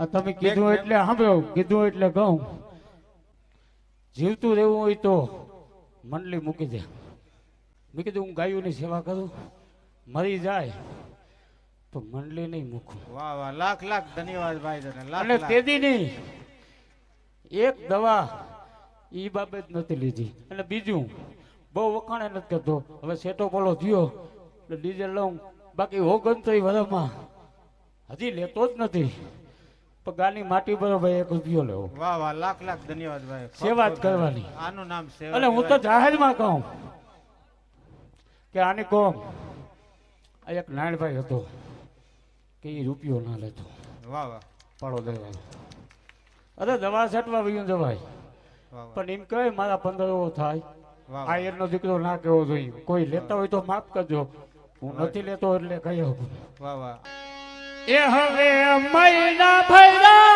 આ તમે કીધું એટલે સાંભળો કીધું એટલે કહું. જીવતું રહેવું હોય તો મંડલી મૂકી દે. મેં કીધું હું ગાયોની સેવા કરું મરી જાય તો મંડલી નહીં મૂકું. વાહ વાહ લાખ લાખ ધન્યવાદ ભાઈ તને અને તેદી નહીં એક દવા એ બાબત નથી લીધી. અને બીજું બહુ વખાણે નથી કરતો. હવે સેટો પોલો થયો એટલે ડીઝલ લઉં બાકી હોગન તો વરમાં હજી લેતો જ નથી. ગાની માટી પર ભાઈ એક રૂપિયો લેવો. વાહ વાહ લાખ લાખ ધન્યવાદ ભાઈ. સેવા જ કરવાની. આનું નામ સેવા અને હું તો. જાહેરમાં કહું. કે આને આ એક નાયણભાઈ હતો કે એ રૂપિયો ના લેતો. વાહ વાહ. પાડો દેવાનો અરે દવા છટવા વયું જવાય. પણ એમ કહે મારા પંદર એવો થાય. આ એનો દીકરો ના કેવો જોઈએ. કોઈ લેતા હોય તો માફ કરજો. હું નથી લેતો એટલે કહી શકું વાહ વાહ. એ હવે મહિના ભૈરા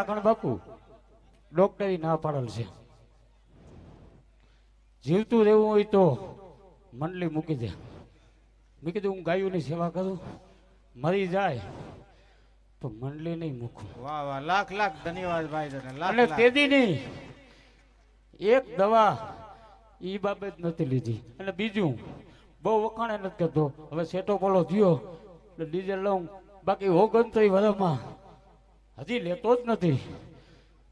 લાખણ બાપુ ડોક્ટરી ના પાડેલ છે. જીવતું રહેવું હોય તો મંડલી મૂકી દે. મેં કીધું હું ગાયોની સેવા કરું મરી જાય તો મંડલી નહીં મૂકું. વાહ વાહ લાખ લાખ ધન્યવાદ ભાઈ તને અને તેદી નહીં એક દવા એ બાબત નથી લીધી. અને બીજું બહુ વખાણે નથી કરતો. હવે સેટો પોલો થયો એટલે ડીઝલ લઉં બાકી હોગન તો વરમાં હજી લેતો જ નથી.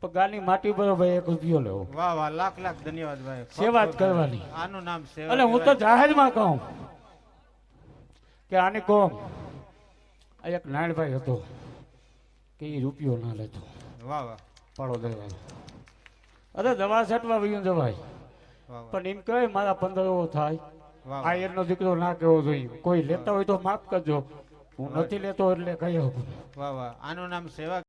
પગારની માટી બરોબર એક રૂપિયો લેવો. વાહ વાહ લાખ લાખ ધન્યવાદ ભાઈ. સેવા જ કરવાની. આનું નામ સેવા અને હું તો જાહેરમાં કહું કે આને કહો. આ એક નાયણભાઈ હતો કે એ રૂપિયો ના લેતો. વાહ વાહ. પાડો દેવાનો અરે દવા છટવા વયું જવાય. પણ એમ કહે મારા પંદરવો થાય. વાહ નો દીકરો ના કહેવો જોઈએ. કોઈ લેતા હોય તો માફ કરજો. હું નથી લેતો એટલે કહી વાહ વાહ. આનું નામ સેવા